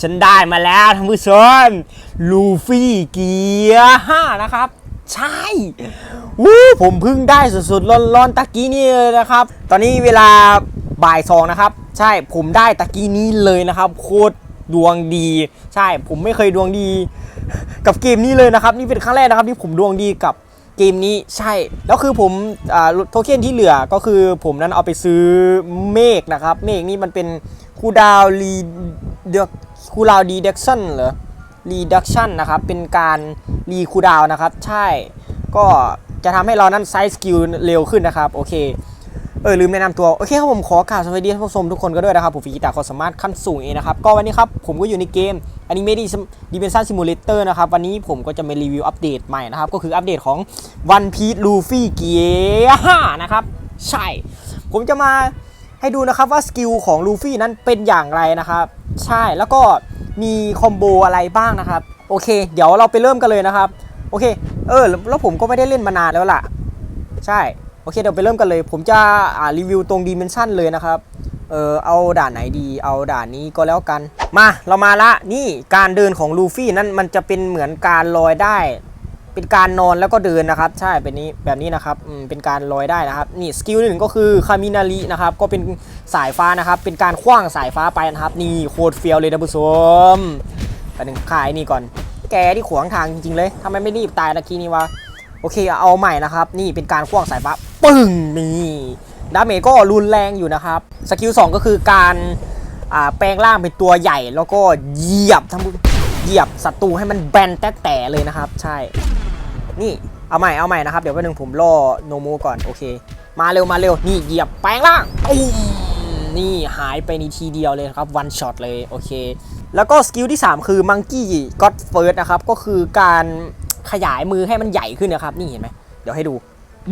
ฉันได้มาแล้วท่านผู้ชมลูฟี่เกียร์ห้านะครับ ใช่วู้ผมเพิ่งได้สุดๆร้อนๆตะกี้นี่เลยนะครับ ตอนนี้เวลาบ่ายสองนะครับ ใช่ผมได้ตะกี้นี้เลยนะครับ โคตรดวงดี ใช่ผมไม่เคยดวงดี กับเกมนี้เลยนะครับ นี่เป็นครั้งแรกนะครับที่ผมดวงดีกับ เกมนี้ใช่ แล้วคือผมอโทเค็นที่เหลือก็คือผมนั้นเอาไปซื้อเมฆนะครับ เมฆนี่มันเป็นคูดาวรีเดคูดาวดีเด็กชันเหรอ reduction นะครับ เป็นการรีคูดาวนะครับ ใช่ ก็จะทำให้เรานั้นไซส์สกิลเร็วขึ้นนะครับ โอเค เออลืมแนะนำตัว โอเคครับผมขอกล่าวสวัสดีท่านผู้ชมทุกคนก็ด้วยนะครับ ผมฟิกิตาความสามารถขั้นสูงเองนะครับ ก็วันนี้ครับผมก็อยู่ในเกม Anime Dimension Simulator นะครับ วันนี้ผมก็จะมารีวิวอัปเดตใหม่นะครับ ก็คืออัปเดตของ One Piece Luffy Gear 5นะครับ ใช่ ผมจะมาให้ดูนะครับว่าสกิลของลูฟี่นั้นเป็นอย่างไรนะครับ ใช่แล้วก็มีคอมโบอะไรบ้างนะครับ โอเค เดี๋ยวเราไปเริ่มกันเลยนะครับ โอเค เออ แล้วผมก็ไม่ได้เล่นมานานแล้วล่ะ ใช่ โอเค เดี๋ยวไปเริ่มกันเลย ผมจะรีวิวตรงดิเมนชันเลยนะครับ เออเอาด่านไหนดี เอาด่านนี้ก็แล้วกัน มาเรามาละนี่การเดินของลูฟี่นั่นมันจะเป็นเหมือนการลอยได้ เป็นการนอนแล้วก็เดินนะครับ ใช่เป็นนี้แบบนี้นะครับอืมเป็นการลอยได้นะครับ นี่สกิลหนึ่งก็คือคามินารีนะครับ ก็เป็นสายฟ้านะครับ เป็นการคว้างสายฟ้าไปนะครับ นี่โคตรเฟี้ยวเลยนะผู้ชมไปหนึ่งขายนี่ก่อน แกที่ขวางทางจริงๆเลยทำไมไม่รีบตายตะกี้นี่วะโอเคเอาใหม่นะครับ นี่เป็นการคว้างสายฟ้าปึ้งนี่ ดาเมจก็รุนแรงอยู่นะครับ สกิล2ก็คือการแปลงร่างเป็นตัวใหญ่ แล้วก็เหยียบทั้งเหยียบศัตรูให้มันแบนแแต่เลยนะครับ ใช่ นี่เอาใหม่เอาใหม่นะครับ เดี๋ยวแป๊บนึงผมล่อโนโมก่อนโอเค มาเร็วมาเร็วนี่เหยียบแปลงร่างอุ้มนี่หายไปในทีเดียวเลยครับวันช็อตเลยโอเค แล้วก็สกิลที่ 3 คือมังกี้ก็ d เฟิร์สนะครับ ก็คือการขยายมือให้มันใหญ่ขึ้นนะครับ นี่เห็นไหมเดี๋ยวให้ดู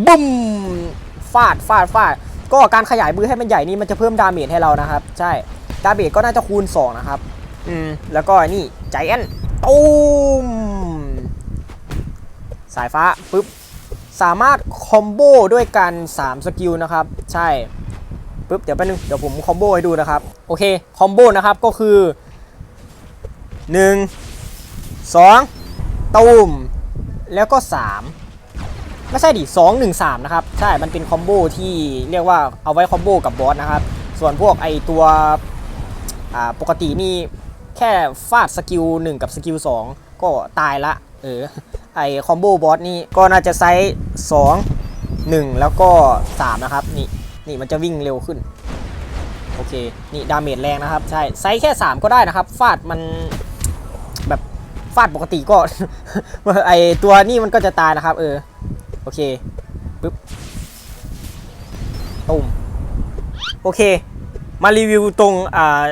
บุ้ม ฟาดฟาดฟาดก็การขยายมือให้มันใหญ่นี่มันจะเพิ่มดาเมจให้เรานะครับ ใช่ดาเมจก็น่าจะคูณ 2 นะครับ อืม แล้วก็นี่ใจแอนตูมสายฟ้าปุ๊บ สามารถคอมโบด้วยกัน 3 สกิลนะครับ ใช่ปุ๊บ เดี๋ยวแป๊บนึง เดี๋ยวผมคอมโบให้ดูนะครับ โอเค คอมโบนะครับก็คือ 1 2ตูมแล้วก็ 3 ไม่ใช่ดิ2 1 3 นะครับ ใช่ มันเป็นคอมโบที่เรียกว่าเอาไว้คอมโบกับบอสนะครับ ส่วนพวกไอตัวปกตินี่แค่ฟาดสกิล1กับสกิล2ก็ตายละ เออ ไอคอมโบบอสนี่ก็น่าจะไซส์2 1 แล้วก็ 3 นะครับ นี่ นี่มันจะวิ่งเร็วขึ้น โอเค นี่ดาเมจแรงนะครับ ใช่ ไซส์แค่ 3 ก็ได้นะครับ ฟาดมันแบบฟาดปกติก็ไอตัวนี่มันก็จะตายนะครับ เออ โอเคปึ๊บตุ้มโอเค มารีวิวตรงอ่า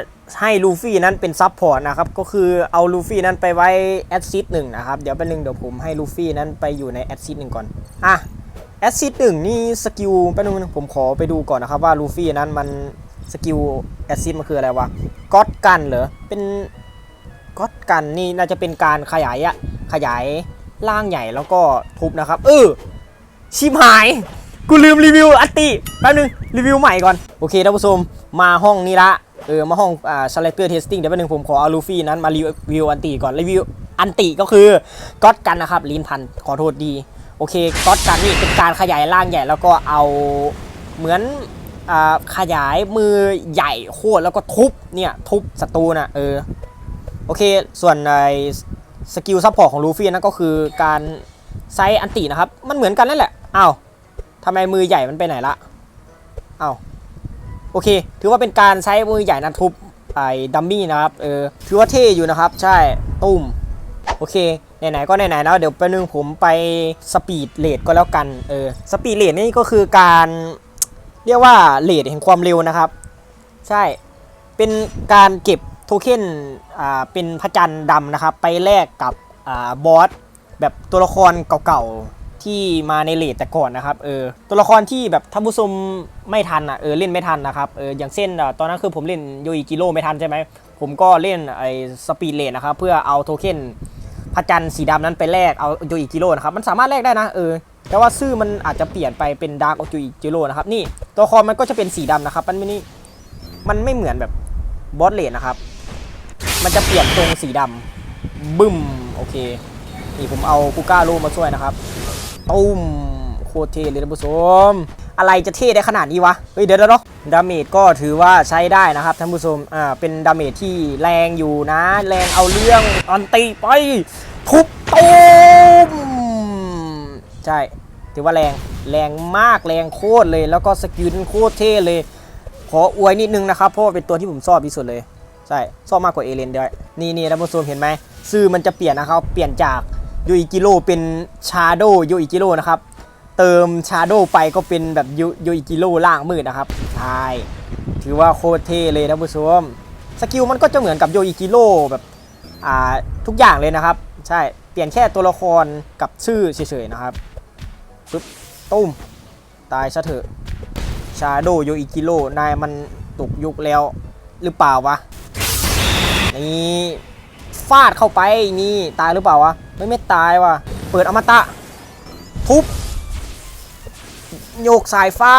ให้ลูฟี่นั้นเป็นซับพอร์ตนะครับ ก็คือเอาลูฟี่นั้นไปไว้แอดซิดหนึ่งนะครับ เดี๋ยวแป๊บนึงเดี๋ยวผมให้ลูฟี่นั้นไปอยู่ในแอดซิดหนึ่งก่อน อะแอดซิดหนึ่งนี่สกิลแป๊บนึงผมขอไปดูก่อนนะครับว่าลูฟี่นั้นมันสกิลแอดซิดมันคืออะไรวะก็อดกันเหรอ เป็นก็อดกันนี่น่าจะเป็นการขยายอะขยายร่างใหญ่แล้วก็ทุบนะครับ เออ ชิมหาย กูลืมรีวิวอัตติแป๊บนึง รีวิวใหม่ก่อน โอเคท่านผู้ชมมาห้องนี้ละ เออ มาห้องอ่าชาเลเตอร์เทสติ้งเดี๋ยวแป๊บนึงผมขอเอาลูฟี่นั้นมารีวิวอันติก่อนรีวิวอันติก็คือก็อดกันนะครับลินพันขอโทษดีโอเคก็อดกันนี่เป็นการขยายร่างใหญ่แล้วก็เอาเหมือนอ่าขยายมือใหญ่โคตรแล้วก็ทุบเนี่ยทุบศัตรูนะเออโอเคส่วนในสกิลซัพพอร์ตของลูฟี่นั่นก็คือการไซอันตินะครับ มันเหมือนกันนั่นแหละ อ้าวทำไมมือใหญ่มันไปไหนละอ้าวโอเค ถือว่าเป็นการใช้มือใหญ่นะทุบไอ้ดัมมี่นะครับ เออ ถือว่าเท่อยู่นะครับ ใช่ ตุ้ม โอเค ไหนๆ ก็ไหนๆแล้วเดี๋ยวไปนึงผมไปสปีดเลทก็แล้วกัน เออ สปีดเลทนี่ก็คือการเรียกว่าเลทแห่งความเร็วนะครับ ใช่ เป็นการเก็บโทเค็น อ่า เป็นพระจันทร์ดำนะครับ ไปแลกกับ อ่า บอส แบบตัวละครเก่าๆ ที่มาในเลทแต่ก่อนนะครับเออตัวละครที่แบบท่านผู้ชมไม่ทันอะเออเล่นไม่ทันนะครับเอออย่างเช่นตอนนั้นคือผมเล่นโยอิจิโร่ไม่ทันใช่ไหมผมก็เล่นไอ้สปีดเลทนะครับเพื่อเอาโทเค็นพระจันทร์สีดำนั้นไปแลกเอาโยอิจิโร่นะครับมันสามารถแลกได้นะเออแต่ว่าชื่อมันอาจจะเปลี่ยนไปเป็นดาร์กโยอิจิโร่นะครับนี่ตัวครมันก็จะเป็นสีดำนะครับมันไม่นี่มันไม่เหมือนแบบบอสเลนนะครับ มันจะเปลี่ยนตรงสีดำบึ้มโอเค นี่ผมเอากูก้าลูมาช่วยนะครับ ตุ้มโคตรเท่เลยท่านผู้ชมอะไรจะเท่ได้ขนาดนี้วะ เฮ้ยเดี๋ยวเดี๋ยวเดี๋ยวดาเมจก็ถือว่าใช้ได้นะครับท่านผู้ชม อ่า เป็นดาเมจที่แรงอยู่นะ แรงเอาเรื่องอันตีไป ทุบตุ้มใช่ ถือว่าแรง แรงมากแรงโคตรเลย แล้วก็สกิลโคตรเท่เลย ขออวยนิดนึงนะครับ เพราะว่าเป็นตัวที่ผมชอบที่สุดเลย ใช่ ชอบมากกว่าเอเลนด้วย นี่นี่ท่านผู้ชมเห็นไหมชื่อมันจะเปลี่ยนนะครับ เปลี่ยนจาก ยูอิกิโร่เป็นชาโดยูอิกิโร่นะครับ เติมชาโดไปก็เป็นแบบยูยูอิกิโร่ล่างมืดนะครับใช่ถือว่าโคตรเท่เลยท่านผู้ชมสกิลมันก็จะเหมือนกับโยอิกิโร่แบบอ่าทุกอย่างเลยนะครับ ใช่เปลี่ยนแค่ตัวละครกับชื่อเฉยๆนะครับปึ๊บตุ้มตายซะเถอะชาโดโยอิกิโร่นายมันตกยุคแล้วหรือเปล่าวะนี่ฟาดเข้าไปนี่ตายหรือเปล่าวะ ไม่ไม่ตายว่ะ เปิดอมตะ ทุบ โยกสายฟ้า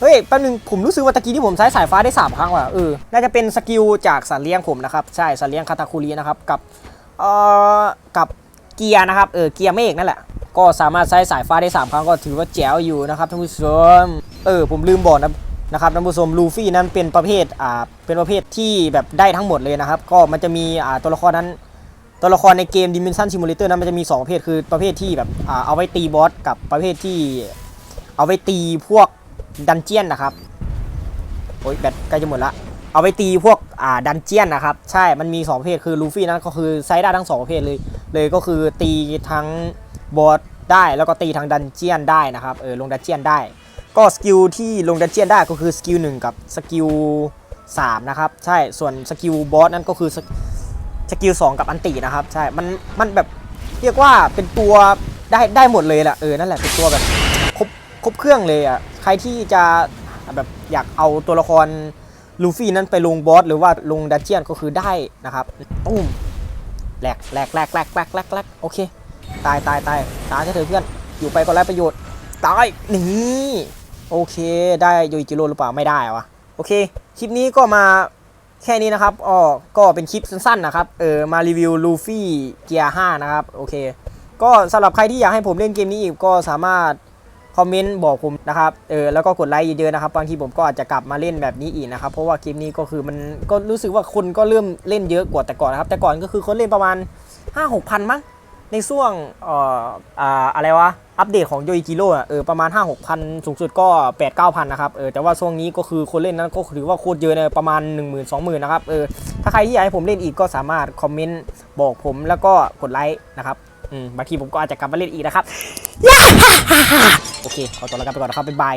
เฮ้ย แป๊บนึงผมรู้สึกว่าตะกี้ที่ผมใช้สายฟ้าได้ 3 ครั้งว่ะ เออ น่าจะเป็นสกิลจากสัตว์เลี้ยงผมนะครับ ใช่ สัตว์เลี้ยงคาตาคุรีนะครับ กับ เอ่อ กับเกียร์นะครับ เออ เกียร์เมฆนั่นแหละ ก็สามารถใช้สายฟ้าได้ 3 ครั้งก็ถือว่าแจ๋วอยู่นะครับท่านผู้ชม เออ ผมลืมบอกนะนะครับท่านผู้ชมลูฟี่นั้นเป็นประเภทอ่าเป็นประเภทที่แบบได้ทั้งหมดเลยนะครับ ก็มันจะมีอ่าตัวละครนั้น ตัวละครในเกม Dimension Simulator นั้นมันจะมี 2 ประเภทคือประเภทที่แบบอเอาไว้ตีบอสกับประเภทที่เอาไว้ตีพวกดันเจียนนะครับโอ้ยแบตใกล้จะหมดละเอาไปตีพวกอ่าดันเจียนนะครับ ใช่มันมี 2 ประเภทคือลูฟี่นั้นก็คือใช้ได้ทั้ง 2 ประเภทเลยเลยก็คือตีทั้งบอสได้แล้วก็ตีทั้งดันเจียนได้นะครับเออลงดันเจียนได้ ก็สกิลที่ลงดันเจียนได้ก็คือสกิล1กับสกิล3นะครับ ใช่ส่วนสกิลบอสนั้นก็คือ สกิล2กับอันตินะครับ ใช่ มันมันแบบเรียกว่าเป็นตัวได้ได้หมดเลยแหละเออนั่นแหละเป็นตัวแบบครบครบเครื่องเลยอะใครที่จะแบบอยากเอาตัวละครลูฟี่นั้นไปลงบอสหรือว่าลงดันเจียนก็คือได้นะครับตุ้มแหลกแหลกแหลกแหลกแหลกแหลกแหลกโอเค ตายตายตายตายเถอะเพื่อน อยู่ไปก็ไร้ประโยชน์ตายนี่โอเค ได้โยอิจิโร่หรือเปล่าไม่ได้วะโอเค คลิปนี้ก็มา แค่นี้นะครับอ๋อก็เป็นคลิปสั้นๆนะครับเออมารีวิวลูฟี่เกียร์5นะครับโอเค ก็สำหรับใครที่อยากให้ผมเล่นเกมนี้อีกก็สามารถคอมเมนต์บอกผมนะครับ เออ แล้วก็กดไลค์เยอะๆนะครับ บางทีผมก็อาจจะกลับมาเล่นแบบนี้อีกนะครับ เพราะว่าเกมนี้ก็คือมันก็รู้สึกว่าคนก็เริ่มเล่นเยอะกว่าแต่ก่อนนะครับ แต่ก่อนก็คือคนเล่นประมาณ 5 6พันมั้ง ในช่วง เอ่อ อ่า อะไรวะ อัปเดตของโยอิกิโร่อะเออประมาณ 5 6 พันสูงสุดก็ 8 9พันนะครับเออแต่ว่าช่วงนี้ก็คือคนเล่นนั้นก็ถือว่าโคตรเยอะเลยประมาณ 1 0 0 0 0 20,000นะครับเออถ้าใครที่อยากให้ผมเล่นอีกก็สามารถคอมเมนต์บอกผมแล้วก็กดไลค์นะครับอืมบางทีผมก็อาจจะกลับมาเล่นอีกนะครับโอเคขอตัวลากันไปก่อนนะครับบ๊ายบาย